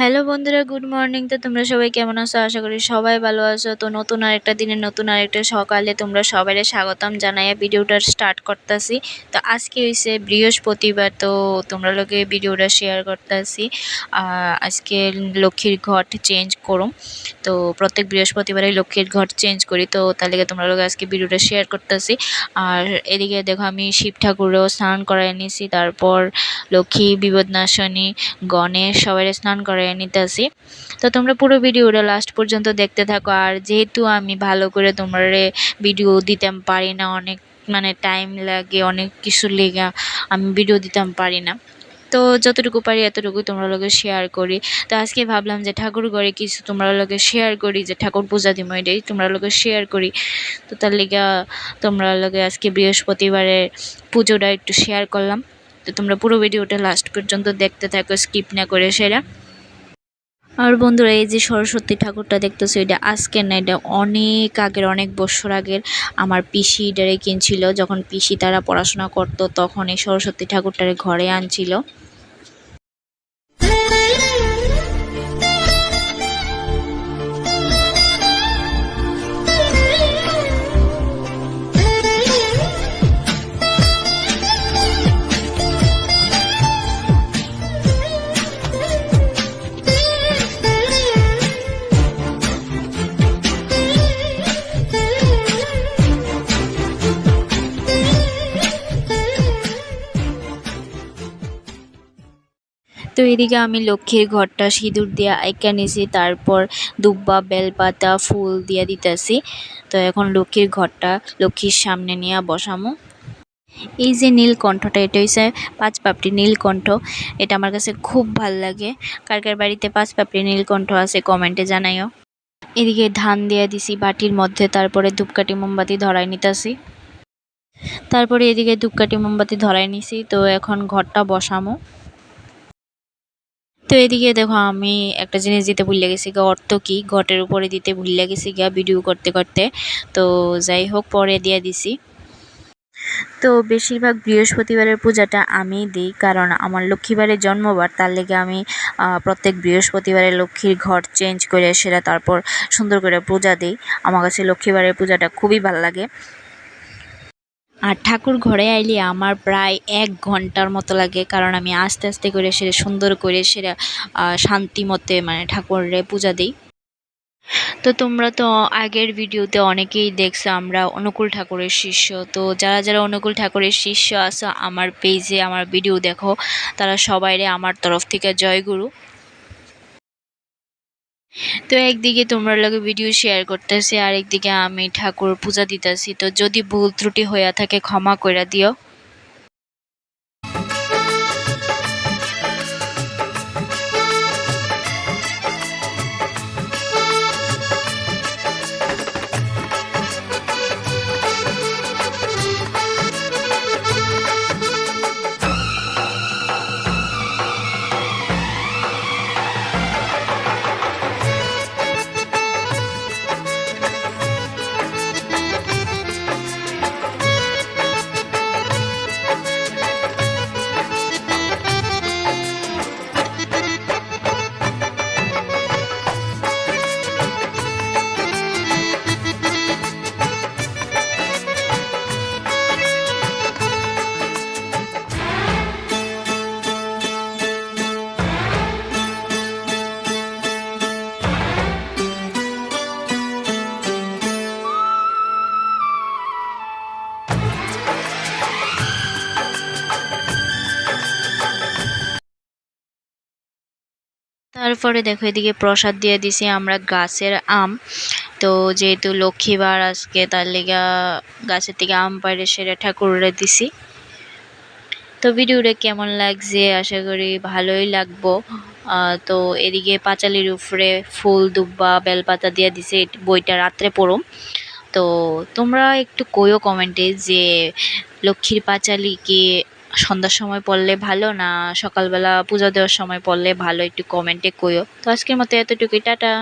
Hello বন্ধুরা, good morning. তো তোমরা সবাই কেমন আছো? আশা করি সবাই ভালো আছো। তো নতুন আরেকটা দিনে, নতুন আরেকটা সকালে তোমরা সবাই স্বাগতম জানাই ভিডিওটা স্টার্ট করতেছি। তো আজকে হয়েছে বৃহস্পতিবার, তো তোমরা লোকে ভিডিওটা শেয়ার করতেছি। আজকে লক্ষ্মীর ঘট চেঞ্জ করুম। তো প্রত্যেক বৃহস্পতিবারে লক্ষ্মীর ঘট চেঞ্জ করি, তো তার লেগে তোমরা লোক আজকে ভিডিওটা শেয়ার করতেছি। আর এদিকে দেখো আমি শিব ঠাকুরও স্নান করাই নিছি। তারপর লক্ষ্মী বিপদনাশনী গণেশ সবাই স্নান করাই নিতেছি। তো তোমরা পুরো ভিডিওটা লাস্ট পর্যন্ত দেখতে থাকো। আর যেহেতু আমি ভালো করে তোমরা ভিডিও দিতাম পারি না, অনেক মানে টাইম লাগে, অনেক কিছু লেগা আমি ভিডিও দিতাম পারি না। তো যতটুকু পারি এতটুকু তোমরা লোকে শেয়ার করি। তো আজকে ভাবলাম যে ঠাকুর ঘরে কিছু তোমরা লোকে শেয়ার করি, যে ঠাকুর পূজা দিম এটাই তোমরা লোকে শেয়ার করি। তো তার লেগা তোমরা লোকে আজকে বৃহস্পতিবারের পুজোটা একটু শেয়ার করলাম। তো তোমরা পুরো ভিডিওটা লাস্ট পর্যন্ত দেখতে থাকো স্কিপ না করে সেরা। আর বন্ধুরা, এই যে সরস্বতী ঠাকুরটা দেখতেছো, এটা আজকের না, এটা অনেক আগের, অনেক বছর আগের। আমার পিসি এটারে কিনছিল, যখন পিসি তারা পড়াশোনা করতো, তখন এই সরস্বতী ঠাকুরটারে ঘরে আনছিল। তো এদিকে আমি লক্ষ্মীর ঘরটা সিঁদুর দিয়া আইকা নিছি, তারপর দুব্বা, বেলপাতা, ফুল দিয়া দিতেছি। তো এখন লক্ষ্মীর ঘরটা লক্ষ্মীর সামনে নিয়ে বসামো। এই যে নীলকণ্ঠটা এটা হচ্ছে পাঁচ পাপড়ি নীলকণ্ঠ এটা আমার কাছে খুব ভালো লাগে। কার কার বাড়িতে পাঁচ পাপড়ি নীলকণ্ঠ আছে কমেন্টে জানাইও। এদিকে ধান দিয়ে দিছি বাটির মধ্যে, তারপরে ধূপকাঠি মোমবাতি ধরাই নিতেছি। তারপরে এদিকে ধূপকাঠি মোমবাতি ধরাই নিছি, তো এখন ঘরটা বসামো। তো এদিকে দেখো আমি একটা জিনিস দিতে ভুলে গেছি, গা অর্থ কি? ঘটের উপরে দিতে ভুলে গেছি গা ভিডিও করতে করতে। তো যাই হোক, পরে দিয়ে দিছি। তো বেশিরভাগ বৃহস্পতিবারের পূজাটা আমি দিই, কারণ আমার লক্ষ্মীবারের জন্মবার, তার লেগে আমি প্রত্যেক বৃহস্পতিবারে লক্ষ্মীর ঘর চেঞ্জ করে সেটা তারপর সুন্দর করে পূজা দিই। আমার কাছে লক্ষ্মীবারের পূজাটা খুবই ভালো লাগে। আর ঠাকুর ঘরে আইলে আমার প্রায় এক ঘণ্টার মতো লাগে, কারণ আমি আস্তে আস্তে করে সেটা সুন্দর করে সেটা শান্তি মতে মানে ঠাকুরের পূজা দিই। তো তোমরা তো আগের ভিডিওতে অনেকেই দেখছ আমরা অনুকূল ঠাকুরের শিষ্য। তো যারা যারা অনুকূল ঠাকুরের শিষ্য আছো, আমার পেজে আমার ভিডিও দেখো, তারা সবাইরে আমার তরফ থেকে জয়গুরু। তো একদিকে তোমরা লাগে ভিডিও শেয়ার করতেছি আর একদিকে আমি ঠাকুর পূজা দিতেছি। তো যদি ভুল ত্রুটি হইয়া থাকে ক্ষমা কইরা দিও। তারপরে দেখো এদিকে প্রসাদ দিয়ে দিছি আমরা গাছের আম। তো যেহেতু লক্ষ্মীবার আজকে, তার লেগা গাছের থেকে আম পাড়ে সেটা ঠাকুরে দিছি। তো ভিডিওটা কেমন লাগছে? আশা করি ভালোই লাগবো। তো এদিকে পাঁচালির উপরে ফুল, দুব্বা, বেলপাতা দিয়ে দিছে। বইটা রাত্রে পড়ুম। তো তোমরা একটু কইও কমেন্টে যে লক্ষ্মীর পাঁচালি কি সন্ধ্যার সময় পড়লে ভালো না সকালবেলা পূজা দেওয়ার সময় পড়লে ভালো একটু কমেন্টে কইও। তো আজকের মতো এতটুকুই, টাটা।